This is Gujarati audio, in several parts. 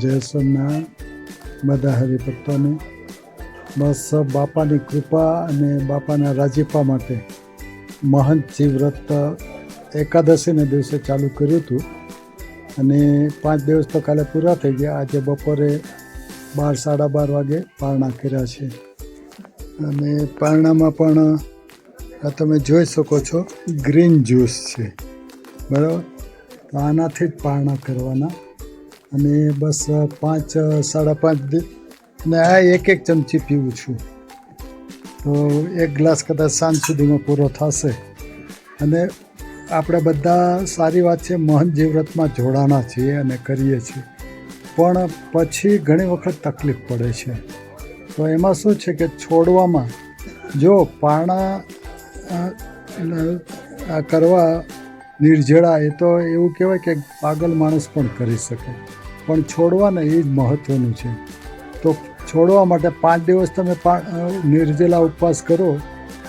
જય સોમનાથ, બધા હરિભક્તોને. બસ બાપાની કૃપા અને બાપાના રાજીપા માટે મહંત જીવ્રત એકાદશીને દિવસે ચાલુ કર્યું હતું. અને પાંચ દિવસ તો કાલે પૂરા થઈ ગયા. આજે બપોરે બાર, સાડા બાર વાગે પારણા કર્યા છે. અને પારણામાં પણ આ તમે જોઈ શકો છો, ગ્રીન જ્યુસ છે. બરાબર? તો આનાથી જ પારણા કરવાના. અને બસ પાંચ, સાડા પાંચ અને આ એક એક ચમચી પીવું છું. તો એક ગ્લાસ કદાચ સાંજ સુધીમાં પૂરો થશે. અને આપણે બધા સારી વાત છે, મહન જીવ્રતમાં જોડાણા છીએ અને કરીએ છીએ. પણ પછી ઘણી વખત તકલીફ પડે છે. તો એમાં શું છે કે છોડવામાં જો પાણા કરવા નિર્જળા, એ તો એવું કહેવાય કે પાગલ માણસ પણ કરી શકે. પણ છોડવાને એ જ મહત્ત્વનું છે. તો છોડવા માટે પાંચ દિવસ તમે નિર્જલા ઉપવાસ કરો,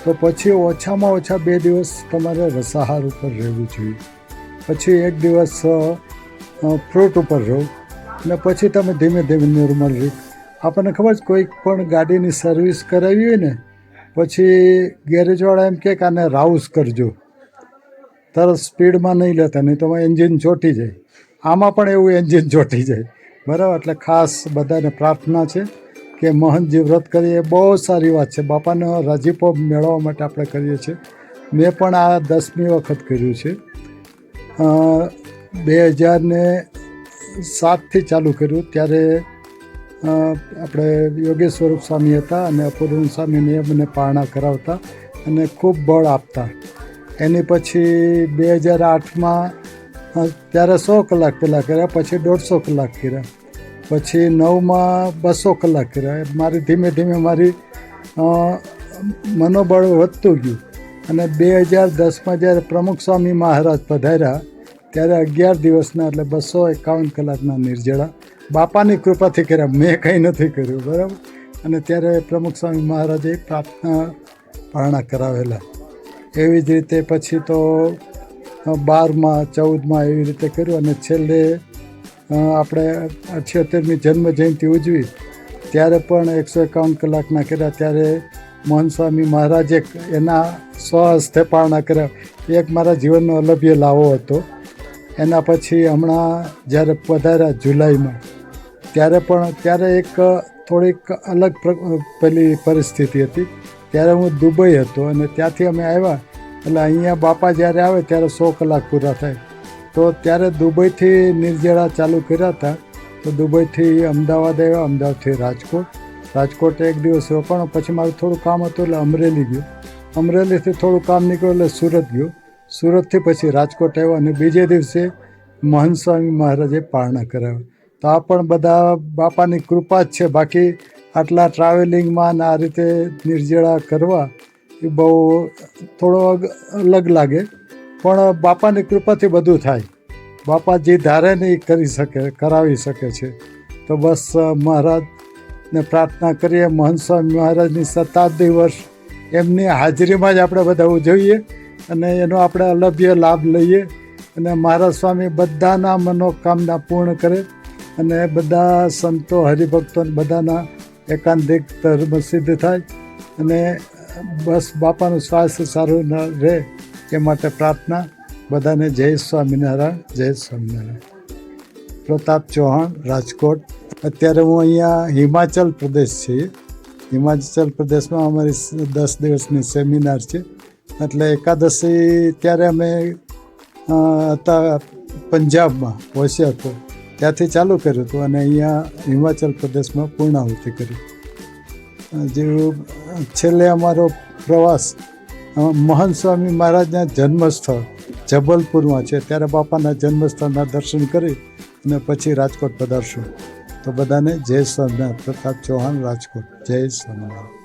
તો પછી ઓછામાં ઓછા બે દિવસ તમારે રસાહાર ઉપર રહેવું જોઈએ. પછી એક દિવસ ફ્રૂટ ઉપર રહો, અને પછી તમે ધીમે ધીમે નોર્મલ રહી. આપણને ખબર છે, કોઈક પણ ગાડીની સર્વિસ કરાવી હોય ને, પછી ગેરેજવાળા એમ કહે કે આને રાઉસ કરજો. તરત સ્પીડમાં નહીં લેતા, નહીં તો એન્જિન ચોંટી જાય. આમાં પણ એવું એન્જિન ચોંટી જાય. બરાબર? એટલે ખાસ બધાને પ્રાર્થના છે કે મહંતજી વ્રત કરીએ. બહુ સારી વાત છે. બાપાનો રાજીપો મેળવવા માટે આપણે કરીએ છીએ. મેં પણ આ દસમી વખત કર્યું છે. બે હજારને સાતથી ચાલુ કર્યું. ત્યારે આપણે યોગેશ સ્વરૂપ સ્વામી હતા અને અપૂર્વ સ્વામીને મને પારણા કરાવતા અને ખૂબ બળ આપતા. એની પછી બે હજાર આઠમાં ત્યારે સો કલાક પહેલાં કર્યા, પછી દોઢસો કલાક કર્યા, પછી નવમાં બસો કલાક કર્યા. મારી ધીમે ધીમે મારી મનોબળ વધતું ગયું. અને બે હજાર દસમાં જ્યારે પ્રમુખ સ્વામી મહારાજ પધાર્યા, ત્યારે અગિયાર દિવસના એટલે બસો એકાવન કલાકના નિર્જળા. બાપાની કૃપાથી કર્યા, મેં કંઈ નથી કર્યું, બરાબર? અને ત્યારે પ્રમુખ સ્વામી મહારાજે પ્રાર્થના પારણા કરાવેલા. એવી જ રીતે પછી તો બારમાં, ચૌદમાં એવી રીતે કર્યું અને છેલ્લે આપણે અઠ્યોતેરમી જન્મ જયંતિ ઉજવી. ત્યારે પણ એકસો એકાવન કલાકના કર્યા. ત્યારે મોહન સ્વામી મહારાજે એના સ્વહસ્તે પારણા કર્યા. એક મારા જીવનનો અલભ્ય લાવો હતો. એના પછી હમણાં જ્યારે પધાર્યા જુલાઈમાં, ત્યારે પણ, ત્યારે એક થોડીક અલગ પેલી પરિસ્થિતિ હતી. ત્યારે હું દુબઈ હતો અને ત્યાંથી અમે આવ્યા. એટલે અહીંયા બાપા જ્યારે આવે ત્યારે સો કલાક પૂરા થાય. તો ત્યારે દુબઈથી નિર્જળા ચાલુ કર્યા હતા. તો દુબઈથી અમદાવાદ આવ્યા, અમદાવાદથી રાજકોટ. રાજકોટ એક દિવસ રોકાણો પછી મારું થોડું કામ હતું એટલે અમરેલી ગયું. અમરેલીથી થોડું કામ નીકળ્યું એટલે સુરત ગયું. સુરતથી પછી રાજકોટ આવ્યો અને બીજે દિવસે મહંત સ્વામી મહારાજે પારણા કરાવ્યા. તો આ પણ બધા બાપાની કૃપા જ છે. બાકી આટલા ટ્રાવેલિંગમાં આ રીતે નિર્જળા કરવા એ બહુ થોડો અલગ લાગે. પણ બાપાની કૃપાથી બધું થાય. બાપા જે ધારે ને એ કરી શકે, કરાવી શકે છે. તો બસ મહારાજને પ્રાર્થના કરીએ. મહંત સ્વામી મહારાજની શતાબ્દી વર્ષ એમની હાજરીમાં જ આપણે બધા ઉજવીએ અને એનો આપણે અલભ્ય લાભ લઈએ અને મહારાજ સ્વામી બધાના મનોકામના પૂર્ણ કરે અને બધા સંતો હરિભક્તો બધાના એકાંતિક ધર્મ સિદ્ધ થાય અને બસ બાપાનું સ્વાસ્થ્ય સારું ન રહે એ માટે પ્રાર્થના. બધાને જય સ્વામિનારાયણ જય સ્વામિનારાયણ. પ્રતાપ ચૌહાણ, રાજકોટ. અત્યારે હું અહીંયા હિમાચલ પ્રદેશ છીએ. હિમાચલ પ્રદેશમાં અમારી દસ દિવસની સેમિનાર છે. એટલે એકાદશી ત્યારે અમે હતા પંજાબમાં, હોશિયારપુર. ત્યાંથી ચાલુ કર્યું હતું અને અહીંયા હિમાચલ પ્રદેશમાં પૂર્ણાહુતિ કરી. જેવું છેલ્લે અમારો પ્રવાસ મહંત સ્વામી મહારાજના જન્મસ્થળ જબલપુરમાં છે. ત્યારે બાપાના જન્મસ્થળના દર્શન કરી અને પછી રાજકોટ પધારશું. તો બધાને જય સ્વામિનારાયણ, પ્રતાપ ચૌહાણ, રાજકોટ. જય સ્વામિનારાયણ.